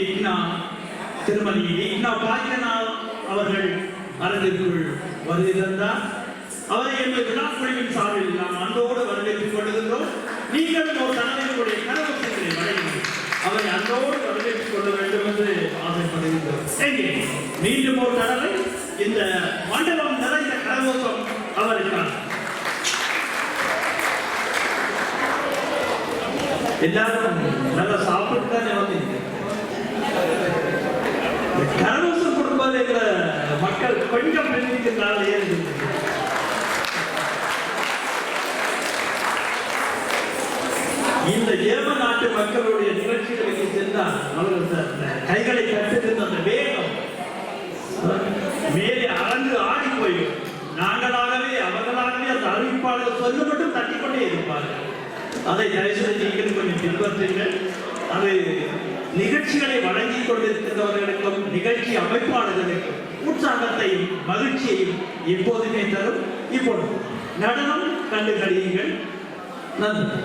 விக்னா திருமதி விக்னா பாக்கியநாத் அவர்கள் அரங்கிற்குள் வருகை தந்தார் அவரை எங்கள் விழா சார்பில் நாம் அன்போடு வரவேற்றுக் கொள்கின்றோம் நீங்களும் ஒரு தலைவர்களுடைய கரவசங்களை வழங்கி அவரை அன்போடு வரவேற்றுக் கொள்ள வேண்டும் என்று ஆசைப்படுகின்றோம். எங்கே? மீண்டும் ஒரு தடவை இந்த மண்டலம் நிறைந்த கரகோஷம் அவருக்கான எல்லாரும் நல்லா சாப்பிட்டு தானே வந்தீங்க? இந்த மக்கள் கொஞ்சம் பிரிந்திருக்கிறார்களே இந்த ஏம நாட்டு மக்களுடைய நிகழ்ச்சிகளுக்கு சென்றால் கைகளை கட்டுகின்ற அந்த வேகம் மேலே அரங்கு ஆடி போயும் நாங்களாகவே அவர்களாகவே அந்த அறிவிப்பாளர்கள் சொல்ல மட்டும் தட்டிக்கொண்டே இருப்பார்கள். அதை தயவுசெய்து நீங்கள் கொஞ்சம் பின்பற்றுங்கள். அது நிகழ்ச்சிகளை வழங்கிக் கொண்டிருக்கின்றவர்களுக்கும் நிகழ்ச்சி அமைப்பாளர்களுக்கும் உற்சாகத்தையும் மகிழ்ச்சியையும் எப்போதுமே தரும். இப்பொழுது நடனம் கண்டு கழியுங்கள். நன்றி.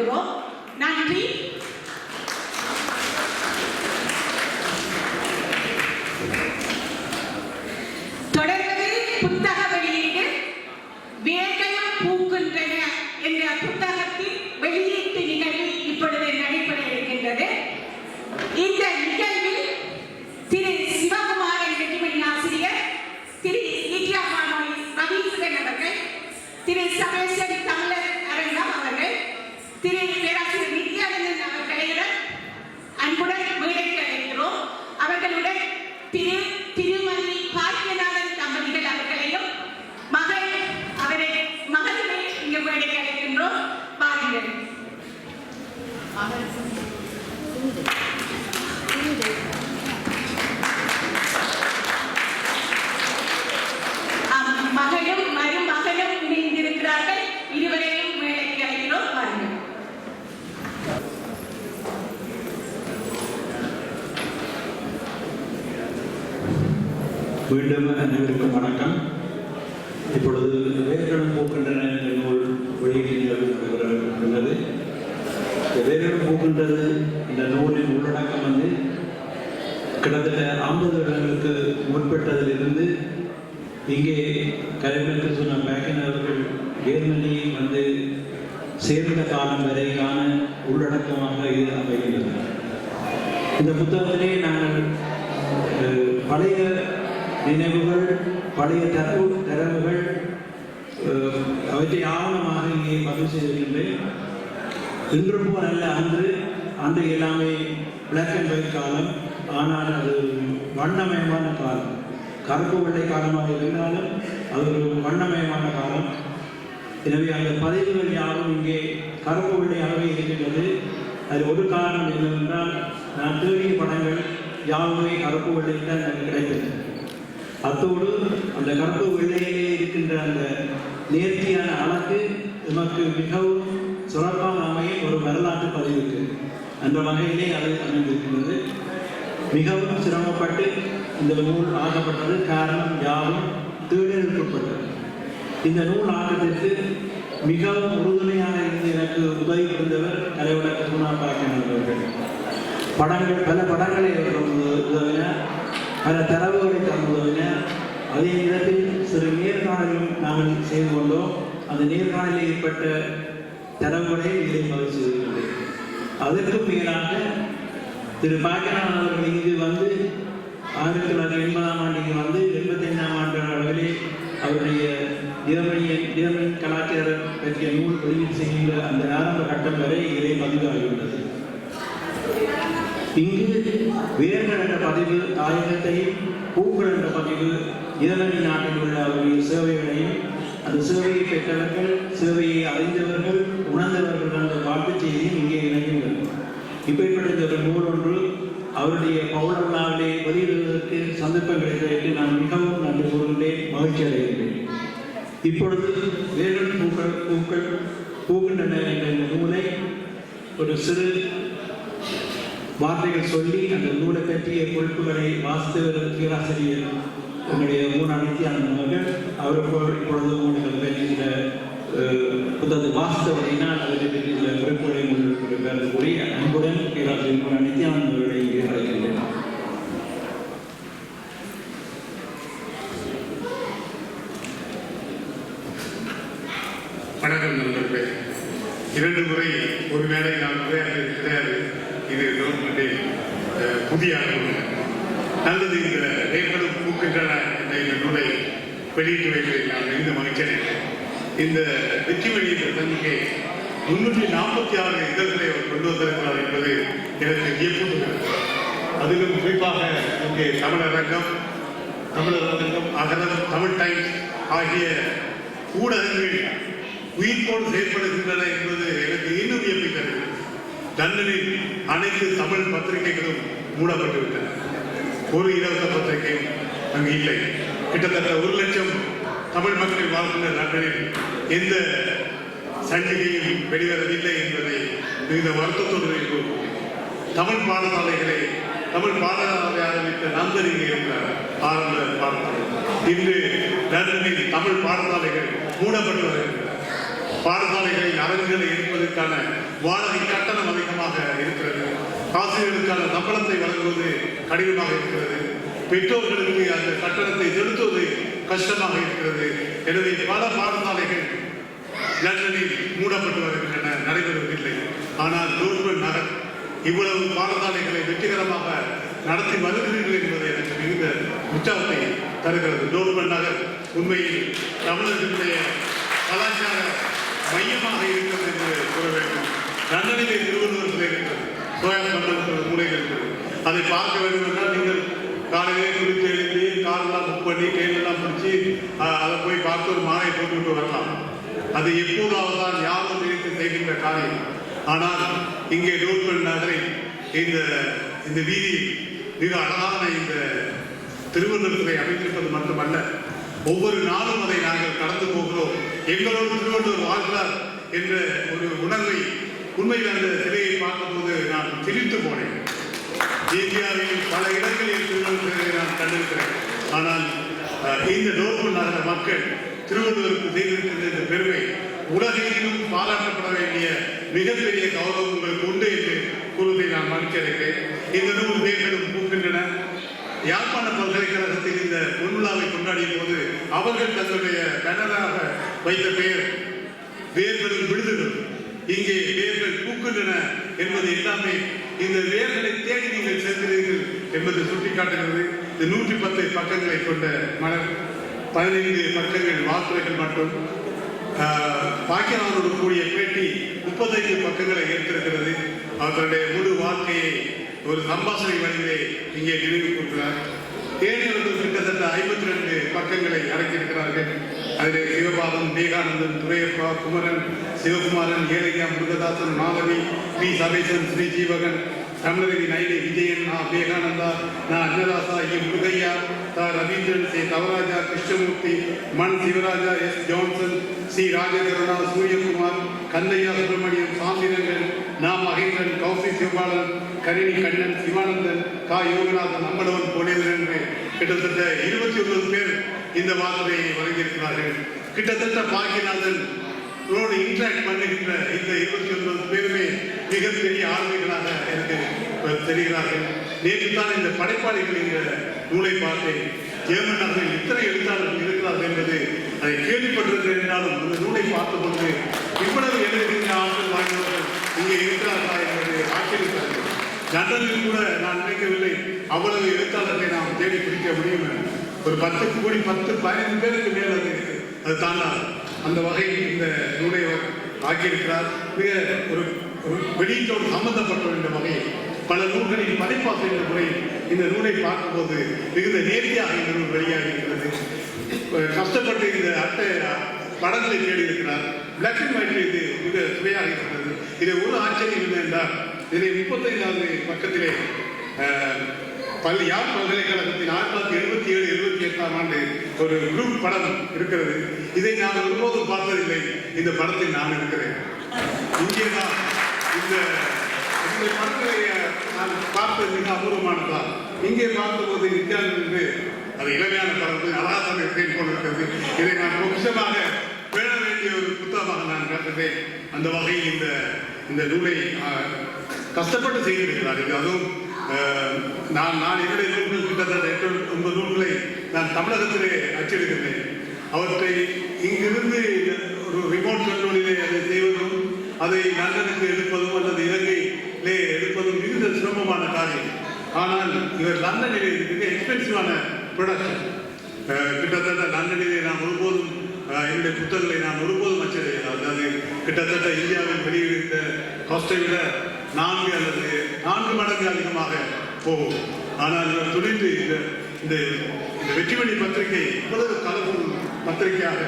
தெரிவித்துக் கொள்கிறோம் நன்றி மீண்டும் அனைவருக்கும் வணக்கம். இப்பொழுது வேர்களும் பூக்கின்றன என்ற நூல் வெளியீட்டு நிகழ்வு நடைபெறுகின்றது இந்த வேர்களும் பூக்கின்றது இந்த நூலின் உள்ளடக்கம் வந்து கிட்டத்தட்ட ஐம்பது வருடங்களுக்கு முற்பட்டதிலிருந்து இங்கே கலைஞருக்கு சொன்ன பேக்கன் அவர்கள் வந்து சேர்ந்த காலம் வரைக்கான உள்ளடக்கமாக இது அமைகின்றது. இந்த புத்தகம் நினைவுகள் பழைய தரவு தரவுகள் அவற்றை ஆவணமாக இங்கே பதிவு செய்திருக்கின்றேன். இன்று போல் அல்ல அன்று அன்று எல்லாமே பிளாக் அண்ட் ஒயிட் காலம். ஆனால் அது வண்ணமயமான காலம். கருப்பு வெள்ளை காலமாக இருந்தாலும் அது ஒரு வண்ணமயமான காலம். எனவே அந்த பதிவுகள் யாரும் இங்கே கருப்பு வெள்ளையாகவே இருக்கின்றது. அது ஒரு காரணம் என்னவென்றால் நான் தேடிய படங்கள் யாவுமே கருப்பு வெள்ளையில் தான் எனக்கு கிடைத்தது. அத்தோடு அந்த கருப்பு வெள்ளையிலே இருக்கின்ற அந்த நேர்த்தியான அழகு நமக்கு மிகவும் சிறப்பான அமையும் ஒரு வரலாற்று பதிவுக்கு. அந்த வகையிலே அது அமைந்திருக்கின்றது. மிகவும் சிரமப்பட்டு இந்த நூல் ஆக்கப்பட்டது காரணம் யாரும் தேர்ந்தெடுக்கப்பட்டது இந்த நூல் ஆக்கத்திற்கு மிகவும் உறுதுணையாக இருந்து எனக்கு உதவி புரிந்தவர் கலைவழக்க சூனா பாக்கியன் அவர்கள். படங்கள் பல படங்களை உதவினார். பல தரவுகளை தந்து உதவினார் அதே நேரத்தில் சிறு நேர்காணலும் நாங்கள் செய்து கொண்டோம். அந்த நேர்காணலில் ஏற்பட்ட தரவுகளை இதை பதிவு செய்திருக்கின்றேன் அதற்கும் மேலாக திரு பாக்கியநாதன் அவர்கள் இங்கு வந்து ஆயிரத்தி தொள்ளாயிரத்தி எண்பதாம் ஆண்டு இங்கு வந்து எண்பத்தைந்தாம் ஆண்டு அளவிலே அவருடைய ஜெர்மனிய ஜெர்மன் கலாச்சாரம் பற்றிய நூல் வெளியீடு செய்கின்ற அந்த ஆரம்ப கட்டம் வரை இதிலே பதிவாகியுள்ளது. இங்கு வேர்கள் என்ற பதிவு தாயகத்தையும் பூக்கள் என்ற பதிவு ஜெர்மனி நாட்டில் உள்ள அவருடைய சேவைகளையும் அந்த சேவையை பெற்றவர்கள் சேவையை அறிந்தவர்கள் உணர்ந்தவர்கள் அந்த வாழ்த்துச் செய்தியும் இங்கே இணைந்துள்ளது இப்படிப்பட்ட ஒரு நூல் ஒன்று அவருடைய பௌர விழாவிலே வெளியிடுவதற்கு சந்தர்ப்பம் கிடைத்ததற்கு நான் மிகவும் நன்றி கூறுகின்றேன் மகிழ்ச்சி அடைகின்றேன். இப்பொழுது வேர்கள் பூக்கள் பூக்கள் பூக்கின்றன என்ற இந்த நூலை ஒரு சிறு வார்த்தைகள் சொல்லி அந்த நூலை பற்றிய குறிப்புகளை வாஸ்தவர் பேராசிரியர் எங்களுடைய மூணாம் நித்தியானந்தன் அவர்கள் அவருக்கு இப்பொழுது உங்களுக்கு இந்த சில அஹ், புத்தகத்தை வாஸ்தவரினால் அதில் இந்த சில குறிப்புகளை முன்னிறுத்திருக்கிறது கூறி அன்புடன் பேராசிரியர் மூணு நித்தியானந்தன் அவர்களை அழைக்கின்றேன் வணக்கம் நண்பர்களே. இரண்டு முறை ஒரு வேளை நான் உரையாற்றியது கிடையாது இது கவர்மெண்டில் புதிய நல்லது இந்த ஏற்படும் பூக்கின்றன என்ற இந்த நூலை வெளியிட்டு வைப்பதில் நான் மிகுந்த மகிழ்ச்சி அடைகிறேன் இந்த வெற்றி என்ற தன்மையை முன்னூற்றி நாற்பத்தி ஆறு இதழ்களை அவர் கொண்டு வந்திருக்கிறார் என்பது எனக்கு வியப்புகிறது அதிலும் குறிப்பாக இங்கே தமிழரங்கம் தமிழரங்கம் அகரம் தமிழ் டைம்ஸ் ஆகிய ஊடகங்கள் உயிர்ப்போடு செயல்படுகின்றன என்பது எனக்கு இன்னும் வியப்பிக்கிறது லண்டனில் அனைத்து தமிழ் பத்திரிகைகளும் மூடப்பட்டுவிட்டன. ஒரு இலவச பத்திரிகையும் அங்கு இல்லை. கிட்டத்தட்ட ஒரு லட்சம் தமிழ் மக்கள் வாழ்கின்ற லண்டனில் எந்த சஞ்சிகையும் வெளிவரவில்லை என்பதை மிகுந்த வருத்தத்தோடு இருக்கிறோம் தமிழ் பாடசாலைகளை தமிழ் பாடசாலை ஆரம்பித்த நண்பர் இங்கே ஆரம்ப பாடசாலை இன்று லண்டனில் தமிழ் பாடசாலைகள் மூடப்பட்டு வருகின்றன பாடசாலைகளில் அரங்குகளை இருப்பதற்கான வாடகை கட்டணம் அதிகமாக இருக்கிறது. ஆசிரியர்களுக்கான சம்பளத்தை வழங்குவது கடினமாக இருக்கிறது. பெற்றோர்களுக்கு அந்த கட்டணத்தை செலுத்துவது கஷ்டமாக இருக்கிறது. எனவே பல பாடசாலைகள் லண்டனில் மூடப்பட்டு வருகின்றன நடைபெறுவதில்லை. ஆனால் கவர்மெண்ட் நகர் இவ்வளவு பாடசாலைகளை வெற்றிகரமாக நடத்தி வருகிறீர்கள் என்பது எனக்கு மிகுந்த உற்சாகத்தை தருகிறது. டோர்பன் நகர் உண்மையில் தமிழர்களுடைய கலாச்சார மையமாக இருக்கிறது என்று கூற வேண்டும். லண்டனிலே திருவள்ளுவரத்தில் இருக்கிறது சோயா மண்டலத்தில் மூலையில் இருக்கிறது அதை பார்க்க வேண்டும் என்றால் நீங்கள் காலையிலே குறித்து எழுந்து காரெல்லாம் புக் பண்ணி ட்ரெயினெல்லாம் பிடிச்சி அதை போய் பார்த்து ஒரு மாலையை போட்டுவிட்டு வரலாம். அது எப்போதாவது தான் யாரும் நினைத்து செய்கின்ற காரியம் ஆனால் இங்கே டோர்பன் நகரை இந்த இந்த வீதி மிக அழகான இந்த திருவள்ளுவரை அமைந்திருப்பது மட்டுமல்ல ஒவ்வொரு நாளும் அதை நாங்கள் கடந்து போகிறோம். எங்களோடு திருவள்ளுவர் வாழ்கிறார் என்ற ஒரு உணர்வை உண்மையில் அந்த சிலையை பார்த்தபோது நான் திரித்து போனேன். இந்தியாவில் பல இடங்களில் திருவள்ளுவர் சிலையை நான் கண்டிருக்கிறேன். ஆனால் இந்த டோர்பன் நகர மக்கள் திருவள்ளுவருக்கு செய்திருக்கின்ற இந்த பெருமை உலகிலும் பாராட்டப்பட வேண்டிய மிகப்பெரிய கௌரவம் உங்களுக்கு உண்டு என்று கூறுவதை நான் மறுக்கிறேன் இந்த நூறு பேர்களும் யாழ்ப்பாண பல்கலைக்கழகத்தில் இந்த பொன்விழாவை கொண்டாடிய போது அவர்கள் தங்களுடைய பேனராக வைத்த பெயர் வேர்களும் விழுதுகள். இங்கே வேர்கள் பூக்கின்றன என்பது எல்லாமே இந்த வேர்களை தேடி நீங்கள் செல்கிறீர்கள் என்பது சுட்டிக்காட்டுகிறது. இந்த நூற்றி பத்து பக்கங்களை கொண்ட மலர் பதினைந்து பக்கங்கள் வாக்குரைகள் மற்றும் பாக்கியனாரோடு கூடிய பேட்டி முப்பத்தைந்து பக்கங்களை ஏற்றிருக்கிறது அவர்களுடைய முழு வாழ்க்கையை ஒரு சம்பாசனை வழியிலே இங்கே நினைவு கூறுகிறார் ஏழையவர்கள் கிட்டத்தட்ட ஐம்பத்தி ரெண்டு பக்கங்களை அடக்கியிருக்கிறார்கள் அதில் சிவபாதம் விவேகானந்தன் துரையப்பா குமரன் சிவகுமாரன் ஏழையா முருகதாசன் மாதவி பி. சபேசன் ஸ்ரீ ஜீவகன் தமிழகி நைலை விஜயன் நா விவேகானந்தா நா அன்னதாசா இ முருகையா தா ரவீந்திரன் சி தவராஜா கிருஷ்ணமூர்த்தி மண் Sivarajah S Johnson C Rajakaruna Suriyakumar Kandiah Subramaniam Santhirangan நா மகேந்திரன் கௌசி சிவபாலன் கரிணி கண்ணன் சிவானந்தன் கா யோகநாதன் அம்பலவன் போனேதன் என்று கிட்டத்தட்ட இருபத்தி ஒன்பது பேர் இந்த வார்த்தையை வழங்கியிருக்கிறார்கள். கிட்டத்தட்ட பாக்கியநாதன் உங்களோட இன்ட்ராக்ட் பண்ணுகின்ற இந்த இருபத்தி ஒன்பது பேருமே மிகப்பெரிய ஆளுமைகளாக எனக்கு தெரிகிறார்கள். நேற்று தான் இந்த படைப்பாளிகள் இந்த நூலை பார்த்தேன். ஜெர்மன் நகரில் இத்தனை எழுத்தாளர்கள் இருக்கிறார்கள் என்பது அதை கேள்விப்பட்டிருக்கிறேன் என்றாலும் இந்த நூலை பார்த்தபோது இவ்வளவு எழுதுகின்ற ஆற்றல் வாய்ந்தவர்கள் இங்கே இருக்கிறார்களா என்பது ஆச்சரியத்தார்கள் லண்டனில் கூட நான் நினைக்கவில்லை அவ்வளவு எழுத்தாளர்களை நாம் தேடி பிடிக்க முடியும் ஒரு பத்து கோடி பத்து பதினைந்து பேருக்கு மேல் அது அது தாண்டாது அந்த வகையில் இந்த நூலை ஆக்கியிருக்கிறார் மிக ஒரு ஒரு வெளியீட்டோடு சம்பந்தப்பட்ட இந்த வகையில் பல நூல்களின் படைப்பாசை என்ற முறையில் இந்த நூலை பார்க்கும்போது மிகுந்த நேர்த்தியாக இந்த நூல் வெளியாகி கஷ்டப்பட்டு இந்த அட்டை படங்களை தேடி இருக்கிறார் பிளாக் அண்ட் ஒயிட் இது மிக சுவையாக இருக்கிறது. இதை ஒரு ஆச்சரியம் என்ன என்றால் இதை முப்பத்தைந்தாவது பக்கத்திலே பள்ளி யாழ் பல்கலைக்கழகத்தின் ஆயிரத்தி தொள்ளாயிரத்தி எழுபத்தி ஏழு எழுபத்தி எட்டாம் ஆண்டு ஒரு குரூப் படம் இருக்கிறது. இதை நான் ஒருபோதும் பார்த்ததில்லை. இந்த படத்தில் நான் இருக்கிறேன். இங்கே தான் இந்த இந்த படத்தை நான் பார்த்தது மிக அபூர்வமானதான் இங்கே பார்த்தபோது நித்யானந்த் என்று அது இளமையான படம் அழகாக பேர் கொண்டிருக்கிறது இதை நான் பொக்கிஷமாக பேண வேண்டிய ஒரு புத்தகமாக நான் கருதுகிறேன் அந்த வகையில் இந்த இந்த நூலை கஷ்டப்பட்டு செய்திருக்கிறார் இது அதுவும் நான் நான் என்னுடைய நூல்கள் கிட்டத்தட்ட எட்டு ஒன்பது நூல்களை நான் தமிழகத்திலே அச்சிடுகின்றேன் அவற்றை இங்கிருந்து ஒரு ரிமோட் கண்ட்ரோலிலே அதை செய்வதும் அதை லண்டனுக்கு எடுப்பதும் அல்லது இலங்கையிலே எடுப்பதும் மிகுந்த சிரமமான காரியம். ஆனால் இவர் லண்டனிலே மிக எக்ஸ்பென்சிவான ப்ரொடக்ஷன் கிட்டத்தட்ட லண்டனிலே நான் ஒருபோதும் என்னுடைய புத்தகங்களை நான் ஒருபோதும் அச்சடையாது அதாவது கிட்டத்தட்ட இந்தியாவில் வெளியிடுகின்ற காஸ்டை விட நான்கு அல்லது நான்கு மடங்கு அதிகமாக போகும். ஆனால் இவர் துணிந்து இந்த இந்த இந்த வெற்றிமணி பத்திரிகை இவ்வளவு கலக்கும் பத்திரிகையாக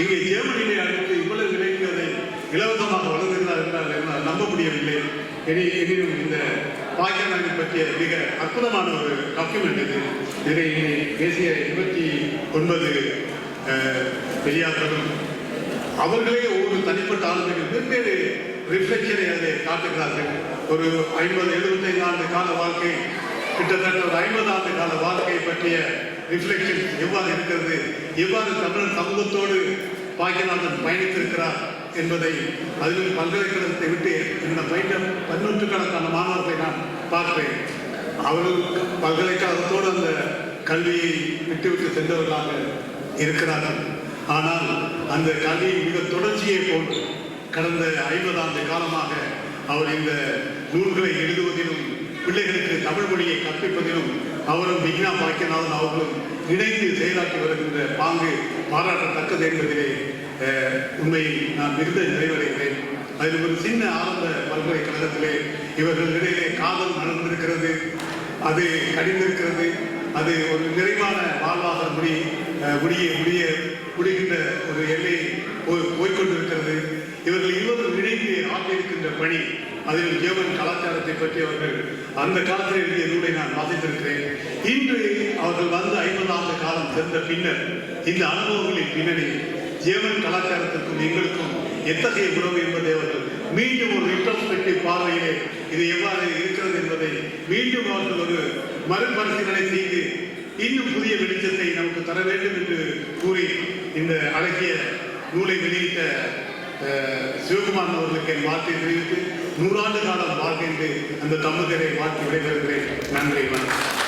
இங்கே ஜெர்மனியிலே அழைத்து இவ்வளவு விலைக்கு அதை இலவசமாக வழங்குகிறார் என்றால் என்னால் நம்ப முடியவில்லை. இனி எனினும் இந்த பாக்கியநாயகி பற்றிய மிக அற்புதமான ஒரு டாக்குமெண்ட் இது. இதை இனி பேசிய இருபத்தி ஒன்பது பெரியார்களும் அவர்களே ஒரு தனிப்பட்ட ஆளுமைகள் வெவ்வேறு ரிஃப்ளெக்ஷனை அதை காட்டுகிறார்கள். ஒரு ஐம்பது எழுபத்தைந்து ஆண்டு கால வாழ்க்கை கிட்டத்தட்ட ஒரு ஐம்பது ஆண்டு கால வாழ்க்கை பற்றிய ரிஃப்ளெக்ஷன் எவ்வாறு இருக்கிறது எவ்வாறு தமிழர் சமூகத்தோடு பாக்கியநாதன் பயணித்திருக்கிறார் என்பதை அதிலும் பல்கலைக்கழகத்தை விட்டு இந்த பதினொன்று கணக்கான மாணவர்களை நான் பார்ப்பேன். அவர்கள் பல்கலைக்கழகத்தோடு அந்த கல்வியை விட்டுவிட்டு சென்றவர்களாக இருக்கிறார்கள். ஆனால் அந்த கல்வி மிக தொடர்ச்சியை போன்று கடந்த ஐம்பது ஆண்டு காலமாக அவர் இந்த நூல்களை எழுதுவதிலும் பிள்ளைகளுக்கு தமிழ் மொழியை கற்பிப்பதிலும் அவரும் விக்னா பாக்கியநாதன் அவர்களும் இணைந்து செயலாற்றி வருகின்ற பாங்கு பாராட்டத்தக்கது என்பதிலே உண்மையில் நான் மிகுந்த நிறைவடைகிறேன். அதில் ஒரு சின்ன ஆரம்ப பல்கலைக்கழகத்திலே இவர்கள் இடையிலே காதல் நடந்திருக்கிறது அது கடிந்திருக்கிறது அது ஒரு நிறைவான வாழ்வாக முடி முடிய முடிய முடிகின்ற ஒரு எல்லை போய் போய்க்கொண்டிருக்கிறது. இவர்கள் இருவரும் இணைந்து ஆற்றியிருக்கின்ற பணி அதில் ஜேவன் கலாச்சாரத்தை பற்றி அவர்கள் அந்த காலத்தில் எழுதிய நூலை நான் வாசித்திருக்கிறேன். இன்று அவர்கள் வந்து ஐம்பது ஆண்டு காலம் சென்ற பின்னர் இந்த அனுபவங்களின் பின்னணி ஜேவன் கலாச்சாரத்திற்கும் எங்களுக்கும் எத்தகைய உறவு என்பதை அவர்கள் மீண்டும் ஒரு இன்ட்ரோஸ்பெக்டிவ் பார்வையிலே இது எவ்வாறு இருக்கிறது என்பதை மீண்டும் அவர்கள் ஒரு மறுபரிசீலனை செய்து இன்னும் புதிய வெளிச்சத்தை நமக்கு தர வேண்டும் என்று கூறி இந்த அழகிய நூலை வெளியிட்ட சிவகுமார் அவர்களுக்கு என் வார்த்தை தெரிவித்து நூறாண்டு காலம் வாழ்கின்ற அந்த தமிழரை வாழ்த்து விடைபெறுகிறேன். நன்றி வணக்கம்.